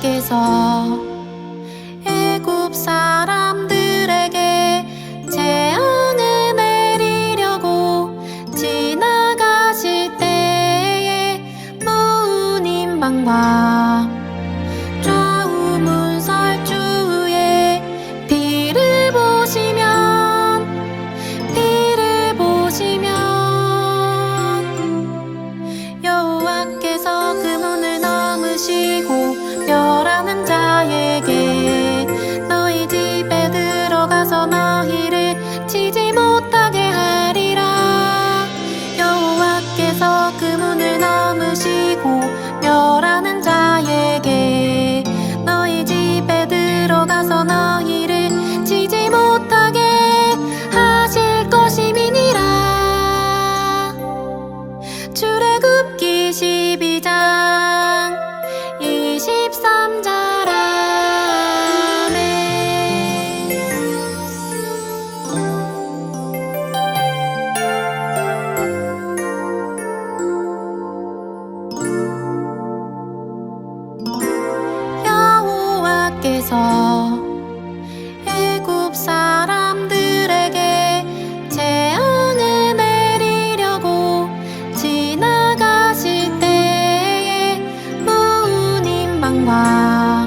여호와께서 애굽 사람들에게 재앙을 내리려고 지나가실 때에 무인 방과 여호와께서 애굽 사람들에게 재앙을 내리려고 지나가실 때에 무인 방과